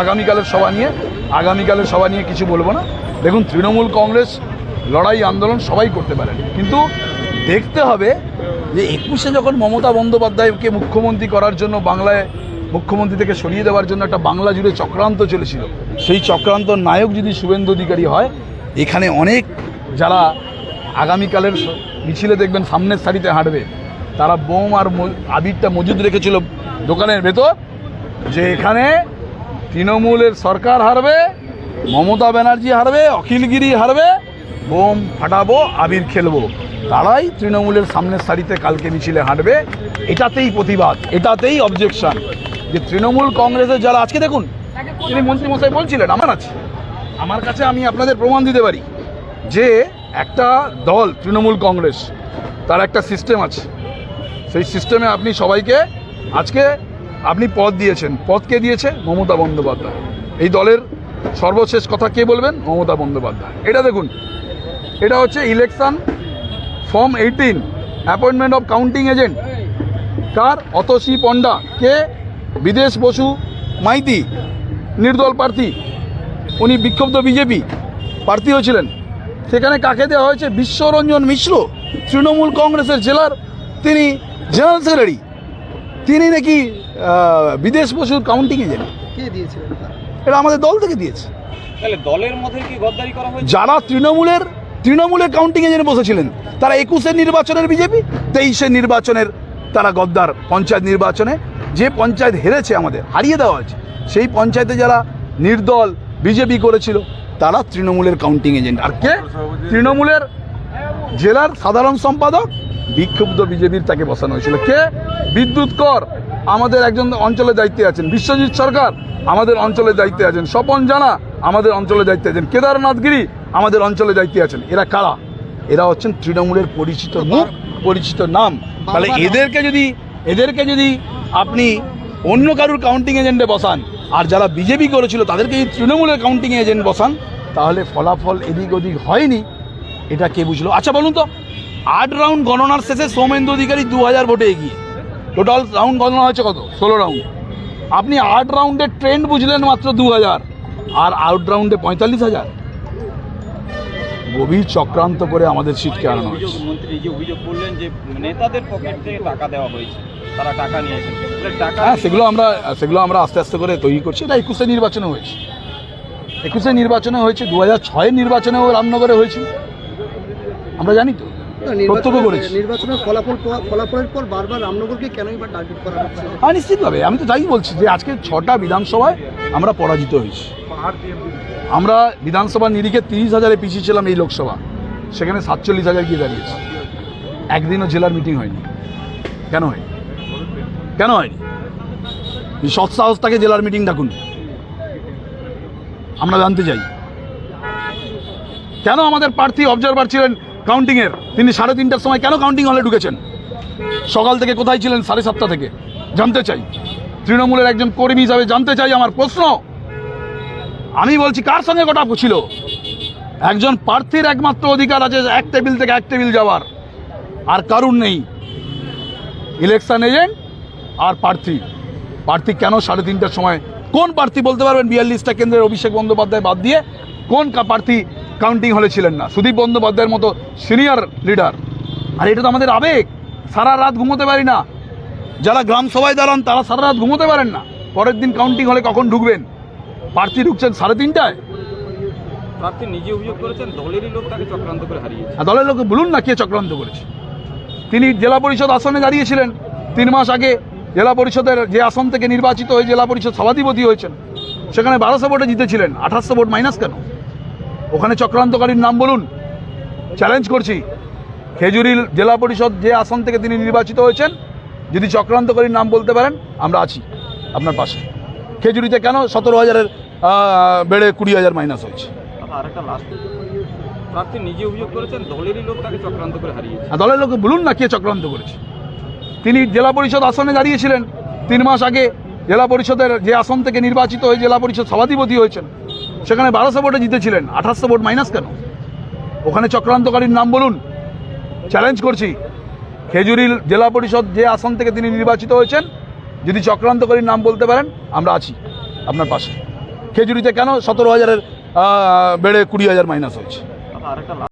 আগামীকালের সভা নিয়ে, আগামীকালের সভা নিয়ে কিছু বলব না। দেখুন, তৃণমূল কংগ্রেস লড়াই, আন্দোলন সবাই করতে পারেন। কিন্তু দেখতে হবে যে একুশে যখন মমতা বন্দ্যোপাধ্যায়কে মুখ্যমন্ত্রী করার জন্য বাংলায়, মুখ্যমন্ত্রী থেকে সরিয়ে দেওয়ার জন্য একটা বাংলা জুড়ে চক্রান্ত চলেছিল, সেই চক্রান্ত নায়ক যদি শুভেন্দু অধিকারী হয়, এখানে অনেক যারা আগামীকালের মিছিলে দেখবেন, সামনের সারিতে হাঁটবে, তারা বোম আর আবিরটা মজুদ রেখেছিল দোকানের ভেতর, যে এখানে তৃণমূলের সরকার হারবে, মমতা ব্যানার্জি হারবে, অখিলগিরি হারবে, বোম ফাটাবো, আবির খেলব। তারাই তৃণমূলের সামনের সারিতে কালকে মিছিলে হাঁটবে। এটাতেই প্রতিবাদ, এটাতেই অবজেকশন যে তৃণমূল কংগ্রেসের যারা, আজকে দেখুন, তিনি মন্ত্রীমশাই বলছিলেন, আমার আছে আমার কাছে আমি আপনাদের প্রমাণ দিতে পারি যে একটা দল, তৃণমূল কংগ্রেস, তার একটা সিস্টেম আছে। সেই সিস্টেমে আপনি সবাইকে আজকে আপনি পদ দিয়েছেন। পদ কে দিয়েছে? মমতা বন্দ্যোপাধ্যায়। এই দলের সর্বশেষ কথা কে বলবেন? মমতা বন্দ্যোপাধ্যায়। এটা দেখুন, এটা হচ্ছে election form eighteen appointment of counting agent কার? অতসী পণ্ডা। কে? বিদেশ বসু মাইতি, নির্দল প্রার্থী। উনি বিক্ষুব্ধ বিজেপি প্রার্থী হয়েছিলেন সেখানে কাকে দেওয়া হয়েছে? বিশ্বরঞ্জন মিশ্র, তৃণমূল কংগ্রেসের জেলার, তিনি জেনারেল সেক্রেটারি তিনি নাকি বিদেশ বসুর কাউন্টিং এজেন্ট কে দিয়েছিলেন এটা আমাদের দল থেকে দিয়েছে। তাহলে দলের মধ্যে কি গদ্দারি করা হয়েছে? যারা তৃণমূলের তৃণমূলের কাউন্টিং এজেন্টে বসেছিলেন তারা একুশের নির্বাচনের বিজেপি তেইশের নির্বাচনের তারা গদ্দার পঞ্চায়েত নির্বাচনে। যে পঞ্চায়েত হেরেছে আমাদের হারিয়ে দেওয়া হয়েছে সেই পঞ্চায়েতে যারা নির্দল বিজেপি করেছিল তারা তৃণমূলের কাউন্টিং এজেন্ট আর কে? তৃণমূলের জেলার সাধারণ সম্পাদক বিক্ষুব্ধ বিজেপির তাকে বসানো হয়েছিল। কে? বিদ্যুৎ কর। আমাদের একজন অঞ্চলে দায়িত্বে আছেন। বিশ্বজিৎ সরকার আমাদের অঞ্চলে দায়িত্বে আছেন। স্বপন জানা আমাদের অঞ্চলে দায়িত্বে আছেন। কেদারনাথ গিরি আমাদের অঞ্চলে দায়িত্বে আছেন। এরা কারা? এরা হচ্ছেন তৃণমূলের পরিচিত মুখ পরিচিত নাম। তাহলে এদেরকে যদি এদেরকে যদি আপনি অন্য কারুর কাউন্টিং এজেন্টে বসান আর যারা বিজেপি করেছিল তাদেরকে যদি তৃণমূলের কাউন্টিং এজেন্ট বসান তাহলে ফলাফল এদিক ওদিক হয়নি। এটা কে বুঝলো? আচ্ছা বলুন তো। আট রাউন্ড গণনার শেষে সৌমেন্দু অধিকারী দু হাজার ভোটে এগিয়ে। টোটাল রাউন্ড গণনা হয়েছে কত? ষোলো রাউন্ড আপনি আট রাউন্ডের ট্রেন্ড বুঝলেন মাত্র দু হাজার আর আউট রাউন্ডে পঁয়তাল্লিশ হাজার। গভীর চক্রান্ত করে আমাদের সিটকে আনানো হয়েছে। মন্ত্রী যে অভিযোগ করলেন যে নেতাদের পকেট থেকে টাকা দেওয়া হয়েছে তারা টাকা নিয়েছেন। টাকা হ্যাঁ সেগুলো আমরা সেগুলো আমরা আস্তে আস্তে করে তৈরি করছি। এটা একুশে নির্বাচনে হয়েছে। একুশে নির্বাচনে হয়েছে দু হাজার ছয়ের নির্বাচনেও রামনগরে হয়েছে আমরা জানি তো। প্রত্যক্ষ করেছি। নির্বাচনের ফলাফল ফলাফলের পর বারবার রামনগরকে কেনই বা টার্গেট করা হচ্ছে? হ্যাঁ নিশ্চিতভাবে। আমি তো তাই বলছি যে আজকে ছটা বিধানসভায় আমরা পরাজিত হয়েছি। আমরা বিধানসভার নিরিখে তিরিশ হাজারে পিছিয়ে ছিলাম এই লোকসভা। সেখানে সাতচল্লিশ হাজার গিয়ে দাঁড়িয়েছে। একদিনও জেলার মিটিং হয়নি। কেন হয়নি? কেন হয়নি? এই সৎ সাহস তাকে জেলার মিটিং ডাকুন। আমরা জানতে চাই। কেন আমাদের প্রার্থী অবজারভার ছিলেন কাউন্টিংয়ের তিনি সাড়ে তিনটার সময় কেন কাউন্টিং হলে ঢুকেছেন? সকাল থেকে কোথায় ছিলেন? সাড়ে সাতটা থেকে। জানতে চাই। তৃণমূলের একজন কর্মী হিসাবে জানতে চাই আমার প্রশ্ন। আমি বলছি, কার সঙ্গে গোটা ছিল? একজন প্রার্থীর একমাত্র অধিকার আছে এক টেবিল থেকে এক টেবিল যাওয়ার। আর কারুর নেই। ইলেকশন এজেন্ট আর প্রার্থী। প্রার্থী কেন সাড়ে তিনটার সময়? কোন প্রার্থী বলতে পারবেন? বিয়াল্লিশটা কেন্দ্রের অভিষেক বন্দ্যোপাধ্যায় বাদ দিয়ে কোন প্রার্থী কাউন্টিং হলে ছিলেন না। সুদীপ বন্দ্যোপাধ্যায়ের মতো সিনিয়র লিডার আর এটা তো আমাদের আবেগ। সারা রাত ঘুমোতে পারি না। যারা গ্রাম সভায় দাঁড়ান তারা সারা রাত ঘুমোতে পারেন না। পরের দিন কাউন্টিং হলে কখন ঢুকবেন? প্রার্থী ঢুকছেন সাড়ে তিনটায়। প্রার্থী নিজে অভিযোগ করেছেন দলেরই লোক তাকে চক্রান্ত করে হারিয়েছে। আর দলের লোকে বলুন না কে চক্রান্ত করেছে। তিনি জেলা পরিষদ আসনে দাঁড়িয়েছিলেন। তিন মাস আগে জেলা পরিষদের যে আসন থেকে নির্বাচিত হয়ে জেলা পরিষদ সভাধিপতি হয়েছেন সেখানে বারোশো ভোটে জিতেছিলেন। আঠাশশো ভোট মাইনাস কেন? ওখানে চক্রান্তকারীর নাম বলুন। চ্যালেঞ্জ করছি। খেজুরিল জেলা পরিষদ যে আসন থেকে তিনি নির্বাচিত হয়েছেন যদি চক্রান্তকারীর নাম বলতে পারেন আমরা আছি আপনার পাশে। খেজুরিতে কেন সতেরো হাজারের বেড়ে কুড়ি হাজার মাইনাস হয়েছে। আর একটা লাস্ট নিজে অভিযোগ করেছেন লোক তাকে চক্রান্ত করে হারিয়েছে। আর দলের লোকে বলুন না কে চক্রান্ত করেছে। তিনি জেলা পরিষদ আসনে দাঁড়িয়েছিলেন তিন মাস আগে। জেলা পরিষদের যে আসন থেকে নির্বাচিত হয়ে জেলা পরিষদ সভাধিপতি হয়েছেন, সেখানে বারোশো ভোটে জিতেছিলেন আঠাশশো ভোট মাইনাস কেন? ওখানে চক্রান্তকারীর নাম বলুন চ্যালেঞ্জ করছি। খেজুরিল জেলা পরিষদ যে আসন থেকে তিনি নির্বাচিত হয়েছেন, যদি চক্রান্তকারীর নাম বলতে পারেন, আমরা আছি আপনার পাশে। খেজুরিতে কেন সতেরো হাজারের বেড়ে কুড়ি হাজার মাইনাস হয়েছে? আরেকটা